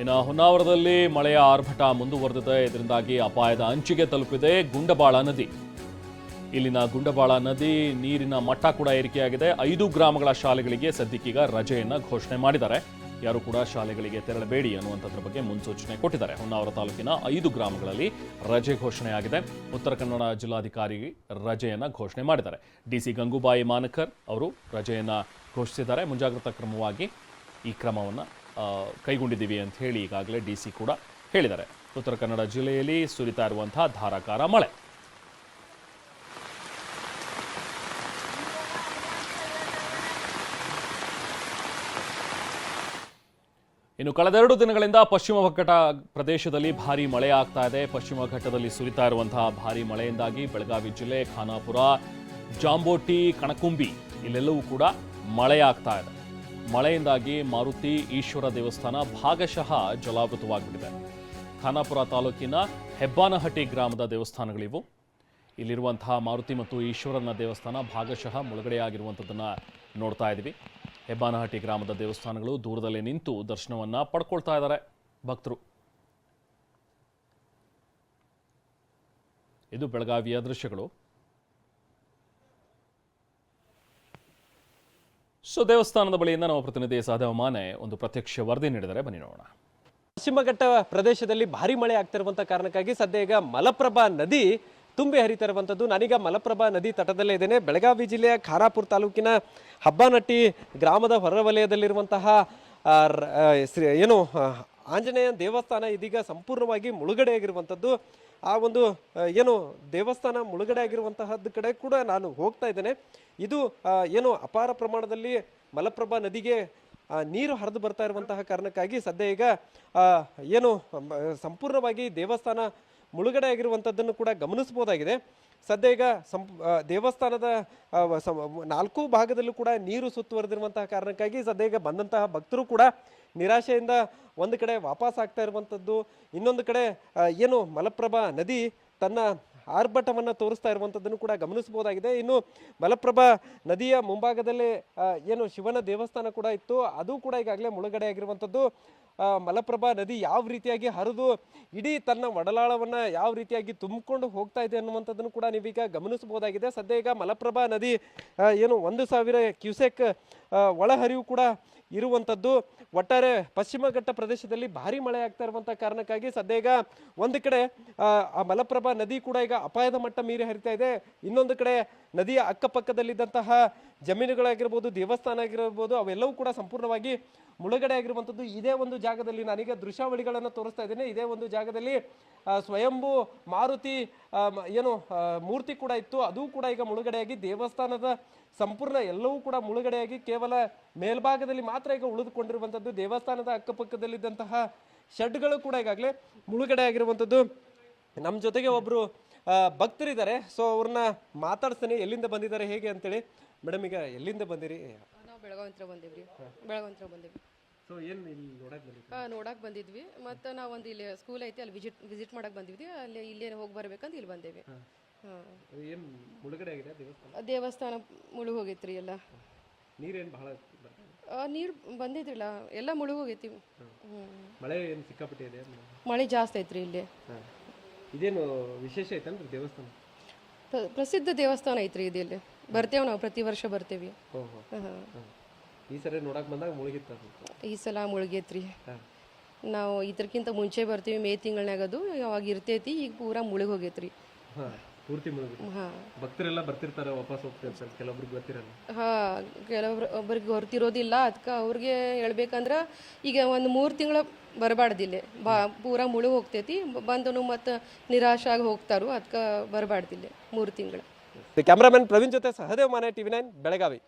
ಇನ್ನು ಹೊನ್ನಾವರದಲ್ಲಿ ಮಳೆಯ ಆರ್ಭಟ ಮುಂದುವರೆದಿದೆ. ಇದರಿಂದಾಗಿ ಅಪಾಯದ ಅಂಚಿಗೆ ತಲುಪಿದೆ ಗುಂಡಬಾಳ ನದಿ. ಇಲ್ಲಿನ ಗುಂಡಬಾಳ ನದಿ ನೀರಿನ ಮಟ್ಟ ಕೂಡ ಏರಿಕೆಯಾಗಿದೆ. ಐದು ಗ್ರಾಮಗಳ ಶಾಲೆಗಳಿಗೆ ಸದ್ಯಕ್ಕೀಗ ರಜೆಯನ್ನು ಘೋಷಣೆ ಮಾಡಿದ್ದಾರೆ. ಯಾರು ಕೂಡ ಶಾಲೆಗಳಿಗೆ ತೆರಳಬೇಡಿ ಅನ್ನುವಂಥದ್ರ ಬಗ್ಗೆ ಮುನ್ಸೂಚನೆ ಕೊಟ್ಟಿದ್ದಾರೆ. ಹೊನ್ನಾವರ ತಾಲೂಕಿನ ಐದು ಗ್ರಾಮಗಳಲ್ಲಿ ರಜೆ ಘೋಷಣೆಯಾಗಿದೆ. ಉತ್ತರ ಕನ್ನಡ ಜಿಲ್ಲಾಧಿಕಾರಿ ರಜೆಯನ್ನು ಘೋಷಣೆ ಮಾಡಿದ್ದಾರೆ. ಡಿಸಿ ಗಂಗೂಬಾಯಿ ಮಾನಕರ್ ಅವರು ರಜೆಯನ್ನು ಘೋಷಿಸಿದ್ದಾರೆ. ಮುಂಜಾಗ್ರತಾ ಕ್ರಮವಾಗಿ ಈ ಕ್ರಮವನ್ನು ಕೈಗೊಂಡಿದ್ದೀವಿ ಅಂತ ಹೇಳಿ ಈಗಾಗಲೇ ಡಿ ಸಿ ಕೂಡ ಹೇಳಿದ್ದಾರೆ. ಉತ್ತರ ಕನ್ನಡ ಜಿಲ್ಲೆಯಲ್ಲಿ ಸುರಿತಾ ಇರುವಂತಹ ಧಾರಾಕಾರ ಮಳೆ. ಇನ್ನು ಕಳೆದೆರಡು ದಿನಗಳಿಂದ ಪಶ್ಚಿಮ ಘಟ್ಟ ಪ್ರದೇಶದಲ್ಲಿ ಭಾರಿ ಮಳೆ ಆಗ್ತಾ ಇದೆ. ಪಶ್ಚಿಮ ಘಟ್ಟದಲ್ಲಿ ಸುರಿತಾ ಇರುವಂತಹ ಭಾರಿ ಮಳೆಯಿಂದಾಗಿ ಬೆಳಗಾವಿ ಜಿಲ್ಲೆ ಖಾನಾಪುರ, ಜಾಂಬೋಟಿ, ಕಣಕುಂಬಿ ಇಲ್ಲೆಲ್ಲವೂ ಕೂಡ ಮಳೆಯಾಗ್ತಾ ಇದೆ. ಮಳೆಯಿಂದಾಗಿ ಮಾರುತಿ ಈಶ್ವರ ದೇವಸ್ಥಾನ ಭಾಗಶಃ ಜಲಾವೃತವಾಗಿಬಿಟ್ಟಿದೆ. ಖಾನಾಪುರ ತಾಲೂಕಿನ ಹೆಬ್ಬಾನಹಟ್ಟಿ ಗ್ರಾಮದ ದೇವಸ್ಥಾನಗಳಿವು. ಇಲ್ಲಿರುವಂತಹ ಮಾರುತಿ ಮತ್ತು ಈಶ್ವರನ ದೇವಸ್ಥಾನ ಭಾಗಶಃ ಮುಳುಗಡೆಯಾಗಿರುವಂಥದ್ದನ್ನು ನೋಡ್ತಾ ಇದ್ದೀವಿ. ಹೆಬ್ಬಾನಹಟ್ಟಿ ಗ್ರಾಮದ ದೇವಸ್ಥಾನಗಳು ದೂರದಲ್ಲೇ ನಿಂತು ದರ್ಶನವನ್ನು ಪಡ್ಕೊಳ್ತಾ ಇದ್ದಾರೆ. ಭಕ್ತರು. ಇದು ಬೆಳಗಾವಿಯ ದೃಶ್ಯಗಳು. ಸೊ ದೇವಸ್ಥಾನದ ಬಳಿಯಿಂದ ನಮ್ಮ ಪ್ರತಿನಿಧಿ ಸಹದೇವ ಮಾನೆ ಒಂದು ಪ್ರತ್ಯಕ್ಷ ವರದಿ ನೀಡಿದರೆ ಬನ್ನಿ ನೋಡೋಣ. ಪಶ್ಚಿಮಘಟ್ಟ ಪ್ರದೇಶದಲ್ಲಿ ಭಾರಿ ಮಳೆ ಆಗ್ತಿರುವಂತ ಕಾರಣಕ್ಕಾಗಿ ಸದ್ಯ ಈಗ ಮಲಪ್ರಭಾ ನದಿ ತುಂಬಿ ಹರಿತಾ ಇರುವಂಥದ್ದು ನಾನೀಗ ಮಲಪ್ರಭಾ ನದಿ ತಟದಲ್ಲೇ ಇದ್ದೇನೆ. ಬೆಳಗಾವಿ ಜಿಲ್ಲೆಯ ಖಾರಾಪುರ ತಾಲೂಕಿನ ಹಬ್ಬನಟ್ಟಿ ಗ್ರಾಮದ ಹೊರವಲಯದಲ್ಲಿರುವಂತಹ ಏನು ಆ, ಆಂಜನೇಯ ದೇವಸ್ಥಾನ ಇದೀಗ ಸಂಪೂರ್ಣವಾಗಿ ಮುಳುಗಡೆ ಆಗಿರುವಂಥದ್ದು. ಆ ಒಂದು ಏನು ದೇವಸ್ಥಾನ ಮುಳುಗಡೆ ಆಗಿರುವಂತಹದ್ದು ಕಡೆ ಕೂಡ ನಾನು ಹೋಗ್ತಾ ಇದ್ದೇನೆ. ಇದು ಏನು ಅಪಾರ ಪ್ರಮಾಣದಲ್ಲಿ ಮಲಪ್ರಭಾ ನದಿಗೆ ನೀರು ಹರಿದು ಬರ್ತಾ ಇರುವಂತಹ ಕಾರಣಕ್ಕಾಗಿ ಸದ್ಯ ಈಗ ಏನು ಸಂಪೂರ್ಣವಾಗಿ ದೇವಸ್ಥಾನ ಮುಳುಗಡೆ ಆಗಿರುವಂಥದ್ದನ್ನು ಕೂಡ ಗಮನಿಸಬಹುದಾಗಿದೆ. ಸದ್ಯ ಈಗ ಸಂ ದೇವಸ್ಥಾನದ ನಾಲ್ಕು ಭಾಗದಲ್ಲೂ ಕೂಡ ನೀರು ಸುತ್ತುವರೆದಿರುವಂತಹ ಕಾರಣಕ್ಕಾಗಿ ಸದ್ಯ ಈಗ ಬಂದಂತಹ ಭಕ್ತರು ಕೂಡ ನಿರಾಶೆಯಿಂದ ಒಂದು ಕಡೆ ವಾಪಸ್ ಆಗ್ತಾ ಇರುವಂಥದ್ದು ಇನ್ನೊಂದು ಕಡೆ ಏನು ಮಲಪ್ರಭಾ ನದಿ ತನ್ನ ಆರ್ಭಟವನ್ನು ತೋರಿಸ್ತಾ ಇರುವಂಥದ್ದನ್ನು ಕೂಡ ಗಮನಿಸಬಹುದಾಗಿದೆ. ಇನ್ನು ಮಲಪ್ರಭಾ ನದಿಯ ಮುಂಭಾಗದಲ್ಲಿ ಏನು ಶಿವನ ದೇವಸ್ಥಾನ ಕೂಡ ಇತ್ತು, ಅದು ಕೂಡ ಈಗಾಗಲೇ ಮುಳುಗಡೆ ಆಗಿರುವಂಥದ್ದು ಮಲಪ್ರಭಾ ನದಿ ಯಾವ ರೀತಿಯಾಗಿ ಹರಿದು ಇಡೀ ತನ್ನ ಒಡಲಾಳವನ್ನು ಯಾವ ರೀತಿಯಾಗಿ ತುಂಬಿಕೊಂಡು ಹೋಗ್ತಾ ಇದೆ ಅನ್ನುವಂಥದ್ದನ್ನು ಕೂಡ ನೀವೀಗ ಗಮನಿಸಬಹುದಾಗಿದೆ. ಸದ್ಯ ಈಗ ಮಲಪ್ರಭಾ ನದಿ ಏನು ಒಂದು ಸಾವಿರ ಕ್ಯೂಸೆಕ್ ಒಳಹರಿವು ಕೂಡ ಇರುವಂಥದ್ದು. ಒಟ್ಟಾರೆ ಪಶ್ಚಿಮ ಘಟ್ಟ ಪ್ರದೇಶದಲ್ಲಿ ಭಾರಿ ಮಳೆ ಆಗ್ತಾ ಇರುವಂಥ ಕಾರಣಕ್ಕಾಗಿ ಸದ್ಯ ಈಗ ಒಂದು ಕಡೆ ಆ, ಮಲಪ್ರಭಾ ನದಿ ಕೂಡ ಈಗ ಅಪಾಯದ ಮಟ್ಟ ಮೀರಿ ಹರಿತಾ ಇದೆ. ಇನ್ನೊಂದು ಕಡೆ ನದಿಯ ಅಕ್ಕಪಕ್ಕದಲ್ಲಿದ್ದಂತಹ ಜಮೀನುಗಳಾಗಿರ್ಬೋದು ದೇವಸ್ಥಾನ ಆಗಿರ್ಬೋದು ಅವೆಲ್ಲವೂ ಕೂಡ ಸಂಪೂರ್ಣವಾಗಿ ಮುಳುಗಡೆ ಆಗಿರುವಂಥದ್ದು. ಇದೇ ಒಂದು ಜಾಗದಲ್ಲಿ ನಾನೀಗ ದೃಶ್ಯಾವಳಿಗಳನ್ನು ತೋರಿಸ್ತಾ ಇದ್ದೇನೆ. ಇದೇ ಒಂದು ಜಾಗದಲ್ಲಿ ಸ್ವಯಂಭು ಮಾರುತಿ ಏನು ಮೂರ್ತಿ ಕೂಡ ಇತ್ತು. ಅದು ಕೂಡ ಈಗ ಮುಳುಗಡೆಯಾಗಿ ದೇವಸ್ಥಾನದ ಸಂಪೂರ್ಣ ಎಲ್ಲವೂ ಕೂಡ ಮುಳುಗಡೆಯಾಗಿ ಕೇವಲ ಮೇಲ್ಭಾಗದಲ್ಲಿ ಮಾತ್ರ ಈಗ ಉಳಿದುಕೊಂಡಿರುವಂಥದ್ದು, ದೇವಸ್ಥಾನದ ಅಕ್ಕಪಕ್ಕದಲ್ಲಿದ್ದಂತಹ ಶೆಡ್ಗಳು ಕೂಡ ಈಗಾಗಲೇ ಮುಳುಗಡೆ ಆಗಿರುವಂಥದ್ದು ನಮ್ಮ ಜೊತೆಗೆ ಒಬ್ಬರು ಭಕ್ತರಿದ್ದಾರೆ. ಸೊ, ಅವ್ರನ್ನ ಮಾತಾಡ್ಸ್ತೀನಿ. ಎಲ್ಲಿಂದ ಬಂದಿದ್ದಾರೆ, ಹೇಗೆ ಅಂತೇಳಿ. ಮೇಡಮ್, ಈಗ ಎಲ್ಲಿಂದ ಬಂದಿರಿ? ನಾವು ಬೆಳಗಾವಂತ್ರ ಬಂದೇವ್ರಿ ಬಂದೇವಿ. ಸೊ ಏನು ಇಲ್ಲಿ ನೋಡಕ್ ಬಂದಿದ್ವಿ ಹಾಂ ನೋಡಕ್ಕೆ ಬಂದಿದ್ವಿ. ಮತ್ತು ನಾವು ಒಂದು ಇಲ್ಲಿ ಸ್ಕೂಲ್ ಐತಿ ಅಲ್ಲಿ ವಿಸಿಟ್ ವಿಸಿಟ್ ಮಾಡಕ್ಕೆ ಬಂದಿದ್ವಿ. ಅಲ್ಲಿ ಇಲ್ಲೇ ಹೋಗಿ ಬರ್ಬೇಕಂತ ಇಲ್ಲಿ ಬಂದೇವಿ. ಹಾಂ. ಏನು ಮುಳುಗಡೆ ಆಗಿದೆ ದೇವಸ್ಥಾನ? ದೇವಸ್ಥಾನ ಮುಳುಗ್ ಹೋಗೈತ್ರಿ ಎಲ್ಲ. ನೀರೇನು ಬಹಳ ನೀರು ಬಂದಿದ್ರಿಲ್ಲ ಎಲ್ಲ ಮುಳುಗ್ ಹೋಗೈತಿ. ಮಳೆ ಏನು ಸಿಕ್ಕಾಪಟ್ಟೆ ಇದೆ? ಮಳೆ ಜಾಸ್ತಿ ಐತ್ರಿ ಇಲ್ಲಿ. ಇದೇನು ವಿಶೇಷ ಐತನ್ರಿ ದೇವಸ್ಥಾನ? ಪ್ರ- ಪ್ರಸಿದ್ಧ ದೇವಸ್ಥಾನ ಐತ್ರಿ ಇದು ಇಲ್ಲಿ. ಬರ್ತೇವೆ ನಾವು ಪ್ರತಿ ವರ್ಷ ಬರ್ತೇವಿ. ಹಾಂ. ಈ ಸರಿ ನೋಡಕ್ ಬಂದಾಗ ಮುಳುಗಿತ್ತ ಈ ಸಲ ಮುಳುಗೈತ್ರಿ. ನಾವು ಇದಕ್ಕಿಂತ ಮುಂಚೆ ಬರ್ತೀವಿ ಮೇ ತಿಂಗಳನ್ಯಾಗ ಅದು ಯಾವಾಗ ಇರ್ತೈತಿ ಈಗ ಪೂರಾ ಮುಳುಗಿ ಹೋಗೈತ್ರಿ ಹಾಂ ಪೂರ್ತಿ ಭಕ್ತರೆಲ್ಲ ಬರ್ತಿರ್ತಾರೆ ವಾಪಸ್ ಹೋಗ್ತಿರ್ತಾರೆ ಕೆಲವೊಬ್ರಿಗೆ ಗೊತ್ತಿರಲ್ಲ. ಹಾ ಕೆಲವೊಬ್ರು ಒಬ್ಬರಿಗೆ ಗೊತ್ತಿರೋದಿಲ್ಲ ಅದಕ್ಕೆ ಅವ್ರಿಗೆ ಹೇಳ್ಬೇಕಂದ್ರೆ ಈಗ ಒಂದು ಮೂರು ತಿಂಗಳ ಬರಬಾರ್ದಿಲ್ಲ ಬಾ ಪೂರಾ ಮುಳುಗ್ ಹೋಗ್ತೈತಿ ಬಂದನು ಮತ್ತು ನಿರಾಶಾಗಿ ಹೋಗ್ತಾರು ಅದಕ್ಕೆ ಬರಬಾರ್ದಿಲ್ಲ ಮೂರು ತಿಂಗಳು. ಕ್ಯಾಮ್ರಾಮನ್ ಪ್ರವೀಣ್ ಜೊತೆ ಸಹದೇವ್ ಮಾನೆ ಟಿವಿ ನೈನ್ ಬೆಳಗಾವಿ